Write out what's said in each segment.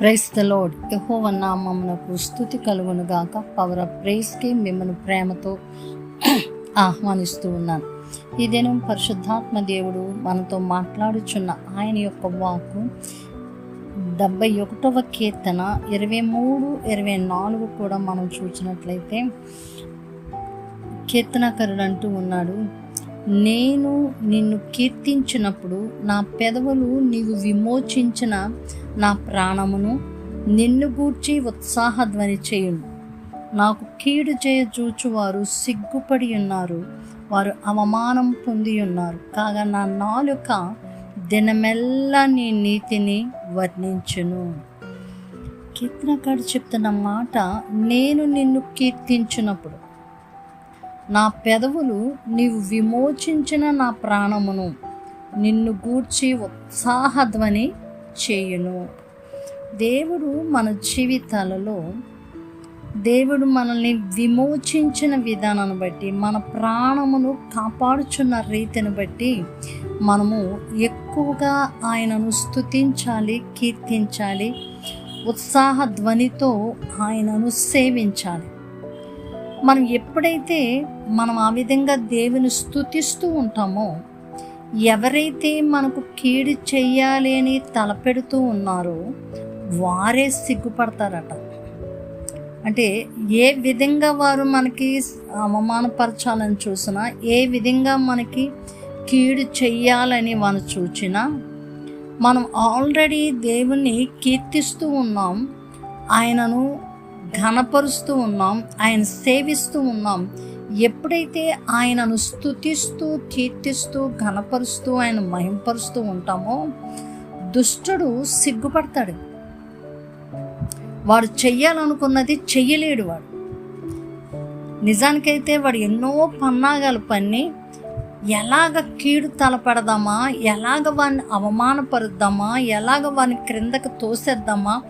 Price the load యహోవ నామమునకు స్థుతి కలుగునుగాక పవర్ ఆఫ్ ప్రైస్కి మిమ్మల్ని ప్రేమతో ఆహ్వానిస్తూ ఉన్నాను. ఈ దినం పరిశుద్ధాత్మ దేవుడు మనతో మాట్లాడుచున్న ఆయన యొక్క వాక్కు డెబ్బై ఒకటవ కీర్తన ఇరవై మూడు ఇరవై నాలుగు కూడా మనం చూసినట్లయితే కీర్తనకరుడు అంటూ ఉన్నాడు నేను నిన్ను కీర్తించినప్పుడు నా పెదవులు నీవు విమోచించిన నా ప్రాణమును నిన్ను గూర్చి ఉత్సాహధ్వని చేయును. నాకు కీడు చేయజూచువారు సిగ్గుపడి ఉన్నారు. వారు అవమానం పొంది ఉన్నారు. కాగా నా నాలుక దినమెల్లా నీ నీతిని వర్ణించును. కీర్తనకాడు చెప్తున్న మాట నేను నిన్ను కీర్తించినప్పుడు నా పెదవులు నీవు విమోచించిన నా ప్రాణమును నిన్ను గూర్చి ఉత్సాహధ్వని చేయును. దేవుడు మన జీవితాలలో దేవుడు మనల్ని విమోచించిన విధానాన్ని బట్టి మన ప్రాణమును కాపాడుచున్న రీతిని బట్టి మనము ఎక్కువగా ఆయనను స్థుతించాలి కీర్తించాలి ఉత్సాహ ధ్వనితో ఆయనను సేవించాలి. మనం ఎప్పుడైతే మనం ఆ విధంగా దేవుని స్థుతిస్తూ ఉంటామో ఎవరైతే మనకు కీడు చెయ్యాలి అని తలపెడుతూ ఉన్నారో వారే సిగ్గుపడతారట. అంటే ఏ విధంగా వారు మనకి అవమానపరచాలని చూసినా ఏ విధంగా మనకి కీడు చెయ్యాలని మనం చూచినా మనం ఆల్రెడీ దేవుణ్ణి కీర్తిస్తూ ఉన్నాం ఆయనను ఘనపరుస్తూ ఉన్నాం ఆయన సేవిస్తూ ఉన్నాం ఎప్పుడైతే ఆయనను స్తుతిస్తూ కీర్తిస్తూ ఘనపరుస్తూ ఆయన మహింపరుస్తూ ఉంటామో దుష్టుడు సిగ్గుపడతాడు. వాడు చెయ్యాలనుకున్నది చెయ్యలేడు వాడు. నిజానికైతే వాడు ఎన్నో పన్నాగాలు పన్ని ఎలాగ కీడు తలపెడదామా ఎలాగ వాడిని అవమానపరుద్దామా ఎలాగ వాడిని క్రిందకు తోసేద్దామా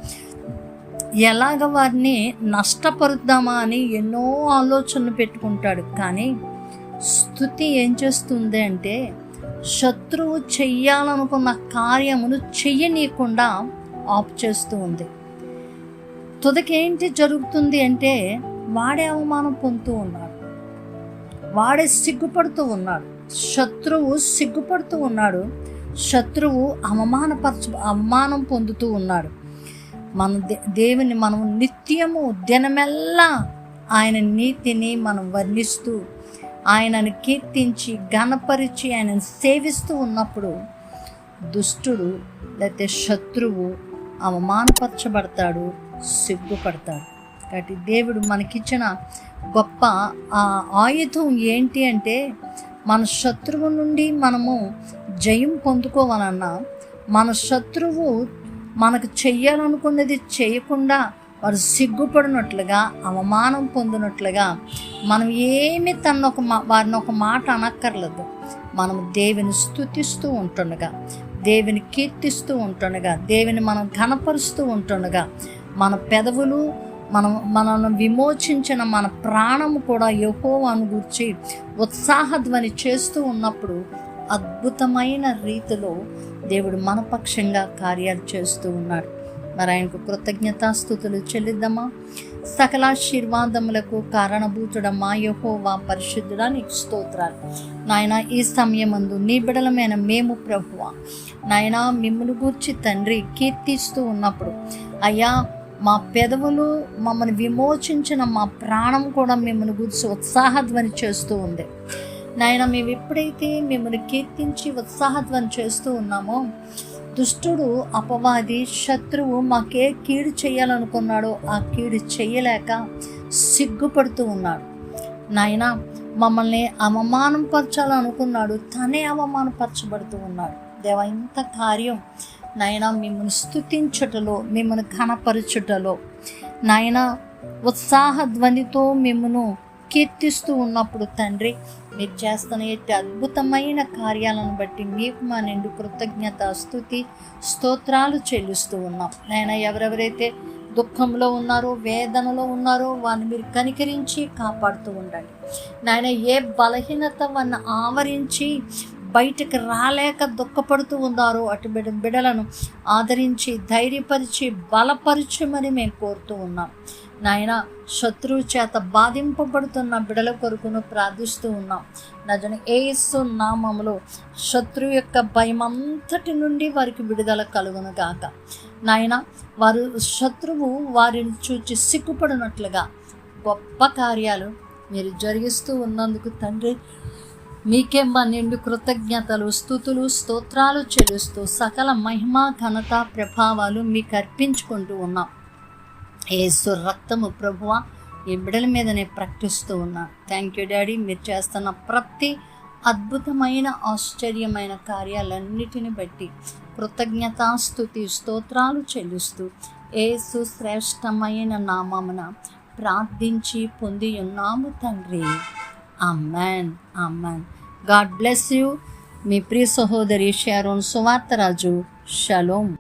ఎలాగ వారిని నష్టపరుద్దామా అని ఎన్నో ఆలోచనలు పెట్టుకుంటాడు. కానీ స్థుతి ఏం చేస్తుంది అంటే శత్రువు చెయ్యాలనుకున్న కార్యమును చెయ్యనీయకుండా ఆఫ్ చేస్తూ ఉంది. తుదకేంటి జరుగుతుంది అంటే వాడే అవమానం పొందుతూ ఉన్నాడు. వాడే సిగ్గుపడుతూ ఉన్నాడు. శత్రువు సిగ్గుపడుతూ ఉన్నాడు. శత్రువు అవమానపరచు అవమానం పొందుతూ ఉన్నాడు. మన దే- దేవుని మనం నిత్యము దినమెల్లా ఆయన నీతిని మనం వర్ణిస్తూ ఆయనను కీర్తించి ఘనపరిచి ఆయనను సేవిస్తూ ఉన్నప్పుడు దుష్టుడు లేకపోతే శత్రువు అవమానపరచబడతాడు సిగ్గుపడతాడు. కాబట్టి దేవుడు మనకిచ్చిన గొప్ప ఆ ఆయుధం ఏంటి అంటే మన శత్రువు నుండి మనము జయం పొందుకోవాలన్నా మన శత్రువు మనకు చెయ్యాలనుకున్నది చేయకుండా వారు సిగ్గుపడినట్లుగా అవమానం పొందినట్లుగా మనం ఏమి తన ఒక మా వారిని ఒక మాట అనక్కర్లేదు. మనం దేవుని స్థుతిస్తూ ఉంటుండగా దేవుని కీర్తిస్తూ ఉంటుండగా దేవుని మనం ఘనపరుస్తూ ఉంటుండగా మన పెదవులు మనం మనల్ని విమోచించిన మన ప్రాణము కూడా యహోవాను గురించి ఉత్సాహధ్వని చేస్తూ ఉన్నప్పుడు అద్భుతమైన రీతిలో దేవుడు మన పక్షంగా కార్యాలు చేస్తూ ఉన్నాడు. మరి ఆయనకు కృతజ్ఞతాస్థుతులు చెల్లిద్దామా? సకలాశీర్వాదములకు కారణభూతుడమ్మా యహోవా పరిశుద్ధుడా నీకు స్తోత్రాలు. నాయన ఈ సమయమందు నీ బిడలమైన మేము ప్రభువ నాయన మిమ్మల్ని గూర్చి తండ్రి కీర్తిస్తూ ఉన్నప్పుడు అయ్యా మా పెదవులు మమ్మల్ని విమోచించిన మా ప్రాణం కూడా మిమ్మల్ని గురించి ఉత్సాహధ్వని చేస్తూ ఉంది. నాయన మేము ఎప్పుడైతే మిమ్మల్ని కీర్తించి ఉత్సాహధ్వని చేస్తూ ఉన్నామో దుష్టుడు అపవాది శత్రువు మాకే కీడు చేయాలనుకున్నాడో ఆ కీడు చేయలేక సిగ్గుపడుతూ ఉన్నాడు. నాయన మమ్మల్ని అవమానం పరచాలనుకున్నాడు తనే అవమానపరచబడుతూ ఉన్నాడు. దేవ ఇంత కార్యం. నాయన మిమ్మల్ని స్థుతించుటలో మిమ్మల్ని ఘనపరచుటలో. నాయన ఉత్సాహ ధ్వనితో మిమ్మను కీర్తిస్తూ ఉన్నప్పుడు తండ్రి మీరు చేస్తున్న ఎట్టి అద్భుతమైన కార్యాలను బట్టి మీకు మా నిండు కృతజ్ఞత స్థుతి స్తోత్రాలు చెల్లిస్తూ ఉన్నాం. నాయన ఎవరెవరైతే దుఃఖంలో ఉన్నారో వేదనలో ఉన్నారో వారిని మీరు కనికరించి కాపాడుతూ ఉండండి. నాయన ఏ బలహీనత వారిని ఆవరించి బయటకు రాలేక దుఃఖపడుతూ ఉన్నారో అటు బిడ బిడలను ఆదరించి ధైర్యపరిచి బలపరచమని మేము కోరుతూ ఉన్నాం. నాయన శత్రువు చేత బాధింపబడుతున్న బిడల కొరకును ప్రార్థిస్తూ ఉన్నాం. నజన ఏసు నామములో శత్రువు యొక్క భయం అంతటి నుండి వారికి విడుదల కలుగును గాక. నాయన వారు శత్రువు వారిని చూచి సిగ్గుపడినట్లుగా గొప్ప కార్యాలు మీరు జరిగిస్తూ ఉన్నందుకు తండ్రి మీకే మా నిండు కృతజ్ఞతలు స్థుతులు స్తోత్రాలు చెల్లిస్తూ సకల మహిమ ఘనత ప్రభావాలు మీకు అర్పించుకుంటూ ఉన్నాం. ఏసు రక్తము ప్రభువ ఈ బిడల మీద నేను ప్రకటిస్తూ ఉన్నాను థ్యాంక్ యూ డాడీ మీరు చేస్తున్న ప్రతి అద్భుతమైన ఆశ్చర్యమైన కార్యాలన్నిటిని బట్టి కృతజ్ఞతాస్థుతి స్తోత్రాలు చెల్లిస్తూ ఏసు శ్రేష్టమైన నామమున ప్రార్థించి పొంది ఉన్నాము తండ్రి. Amman Amman God bless you మీ ప్రియ సహోదరి షారోన్ సువార్తరాజు షలోమ్